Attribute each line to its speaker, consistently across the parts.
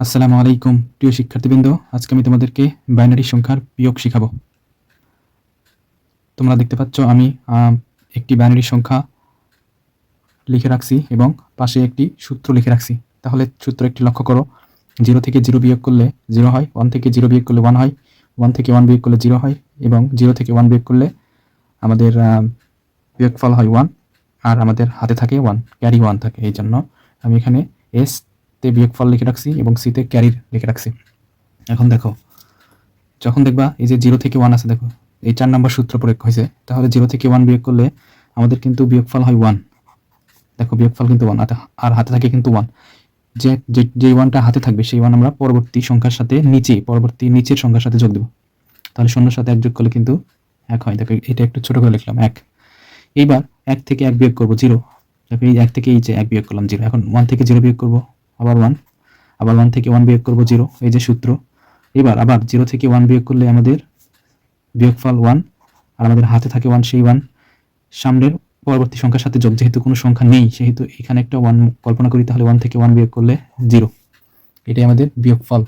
Speaker 1: আসসালামু আলাইকুম প্রিয় শিক্ষার্থীবৃন্দ। আজকে আমি তোমাদেরকে বাইনারি সংখ্যার বিয়োগ শেখাবো। তোমরা দেখতে পাচ্ছ আমি একটি বাইনারি সংখ্যা লিখে রাখছি এবং পাশে একটি সূত্র লিখে রাখছি। তাহলে সূত্র একটি লক্ষ্য করো জিরো থেকে জিরো বিয়োগ করলে জিরো হয় ওয়ান থেকে জিরো বিয়োগ করলে ওয়ান হয় ওয়ান থেকে ওয়ান বিয়োগ করলে জিরো হয় এবং জিরো থেকে ওয়ান বিয়োগ করলে আমাদের আম, বিয়োগফল হয় ওয়ান আর আমাদের হাতে থাকে ওয়ান ক্যারি ওয়ান থাকে। এই জন্য আমি এখানে এস তে বিয়োগফল লিখে রাখছি এবং সিতে ক্যারির লিখে রাখছি। এখন দেখো, যখন দেখবা এই যে জিরো থেকে ওয়ান আছে, দেখো, এই চার নম্বর সূত্র প্রয়োগ হয়েছে, তাহলে জিরো থেকে ওয়ান বিয়োগ করলে আমাদের কিন্তু বিয়োগফল হয় ওয়ান দেখো বিয়োগফল কিন্তু ওয়ান আর হাতে থাকে কিন্তু ওয়ান যে, যে- ওয়ানটা হাতে থাকবে, সেই ওয়ান আমরা পরবর্তী সংখ্যার সাথে নিচে, পরবর্তী নিচের সংখ্যার সাথে যোগ দেবো। তাহলে শূন্যর সাথে এক যোগ করলে কিন্তু এক হয়। দেখো, এটা একটু ছোট করে লিখলাম, এক। এইবার এক থেকে এক বিয়োগ করব জিরো দেখো, এই এক থেকে এই যে এক বিয়োগ করলাম জিরো এখন ওয়ান থেকে জিরো বিয়োগ করব আবার ওয়ান আবার ওয়ান থেকে ওয়ান বিয়োগ করব জিরো এই যে সূত্র। এবার আবার জিরো থেকে ওয়ান বিয়োগ করলে আমাদের বিয়োগফল ওয়ান আর আমাদের হাতে থাকে ওয়ান সেই ওয়ান সামনের পরবর্তী সংখ্যার সাথে যোগ, যেহেতু কোনো সংখ্যা নেই, সেহেতু এখানে একটা ওয়ান কল্পনা করি, তাহলে ওয়ান থেকে ওয়ান বিয়োগ করলে জিরো এটাই আমাদের বিয়োগফল।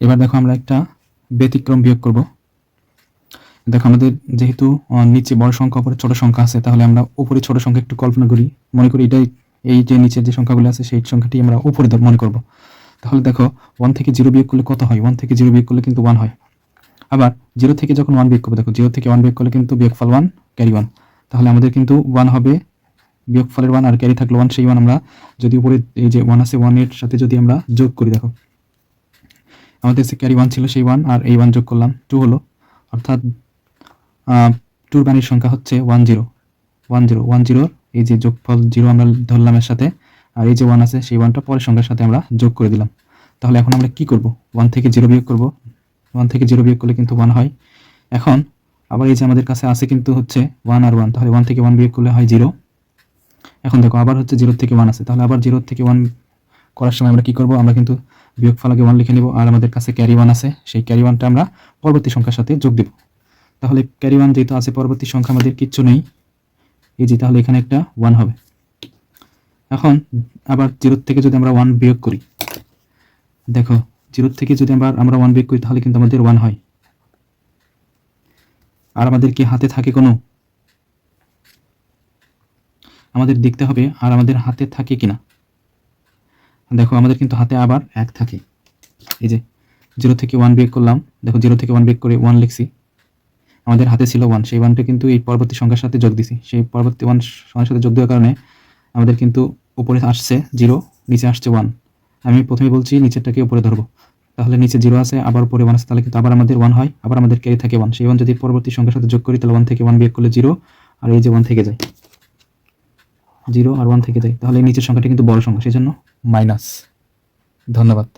Speaker 1: এবার দেখো আমরা একটা ব্যতিক্রম বিয়োগ করব। দেখো, আমাদের যেহেতু নিচে বড় সংখ্যা, উপরে ছোট সংখ্যা আছে, তাহলে আমরা উপরে ছোট সংখ্যা একটু কল্পনা করি। মনে করি এটাই, এই যে নিচের যে সংখ্যাগুলো আছে, সেই সংখ্যাটি আমরা উপরে মনে করব। তাহলে দেখো ওয়ান থেকে জিরো বিয়োগ করলে কত হয়? ওয়ান থেকে জিরো বিয়োগ করলে কিন্তু ওয়ান হয়। আবার জিরো থেকে যখন ওয়ান বিয়োগ করব, দেখো জিরো থেকে ওয়ান বিয়োগ করলে কিন্তু বিয়োগফল ওয়ান ক্যারি ওয়ান তাহলে আমাদের কিন্তু ওয়ান হবে, বিয়োগফলের ওয়ান আর ক্যারি থাকল ওয়ান সেই ওয়ান আমরা যদি উপরে, এই যে ওয়ান আছে ওয়ানের সাথে যদি আমরা যোগ করি, দেখো। আমাদের যে ক্যারি ওয়ান ছিল, সেই ওয়ান আর এই ওয়ান যোগ করলাম টু হলো। অর্থাৎ টুর বাণীর সংখ্যা হচ্ছে one zero one zero one জিরোর এই যে যোগফল জিরো আমরা ধরলাম এর সাথে, আর এই যে ওয়ান আছে, সেই ওয়ানটা পরের সংখ্যার সাথে আমরা যোগ করে দিলাম। তাহলে এখন আমরা কি করব? ওয়ান থেকে জিরো বিয়োগ করব। ওয়ান থেকে জিরো বিয়োগ করলে কিন্তু ওয়ান হয়। এখন আবার এই যে আমাদের কাছে আছে কিন্তু হচ্ছে ওয়ান আর ওয়ান তাহলে ওয়ান থেকে ওয়ান বিয়োগ করলে হয় জিরো এখন দেখো, আবার হচ্ছে জিরো থেকে ওয়ান আছে। তাহলে আবার জিরো থেকে ওয়ান করার সময় আমরা কি করব? আমরা কিন্তু বিয়োগ ফলাকে ওয়ান লিখে নিব, আর আমাদের কাছে ক্যারি ওয়ান আছে। সেই ক্যারি ওয়ানটা আমরা পরবর্তী সংখ্যার সাথে যোগ দেব। তাহলে ক্যারি ওয়ান যেহেতু আছে, পরবর্তী সংখ্যা আমাদের কিচ্ছু নেই। এই যে তাহলে এখানে একটা ওয়ান হবে। এখন আবার জিরো থেকে যদি আমরা ওয়ান বিয়োগ করি, দেখো জিরো থেকে যদি আবার আমরা ওয়ান বিয়োগ করি, তাহলে কিন্তু আমাদের ওয়ান হয়। আর আমাদের কি হাতে থাকে কোনো? আমাদের দেখতে হবে আর আমাদের হাতে থাকে কিনা। দেখো আমাদের কিন্তু হাতে আবার এক থাকে। এই যে জিরো থেকে ওয়ান বিয়োগ করলাম, দেখো জিরো থেকে ওয়ান বিয়োগ করে ওয়ান লিখছি। আমাদের হাতে ছিল ওয়ান সেই ওয়ানটা কিন্তু এই পরবর্তী সংখ্যার সাথে যোগ দিছি। সেই পরবর্তী ওয়ান সংখ্যার সাথে যোগ দেওয়ার কারণে আমাদের কিন্তু উপরে আসছে জিরো নিচে আসছে ওয়ান আমি প্রথমে বলছি নিচেরটাকে উপরে ধরবো। তাহলে নিচে জিরো আছে, আবার উপরে ওয়ান আছে, তাহলে কিন্তু আবার আমাদের ওয়ান হয়, আবার আমাদের ক্যারি থাকে ওয়ান সেই ওয়ান যদি পরবর্তী সংখ্যার সাথে যোগ করি, তাহলে ওয়ান থেকে ওয়ান বিয়োগ করলে জিরো আর এই যে ওয়ান থেকে যায়। জিরো আর ওয়ান থেকে যায়। তাহলে নিচের সংখ্যাটা কিন্তু বড় সংখ্যা সেই জন্য মাইনাস ধন্যবাদ।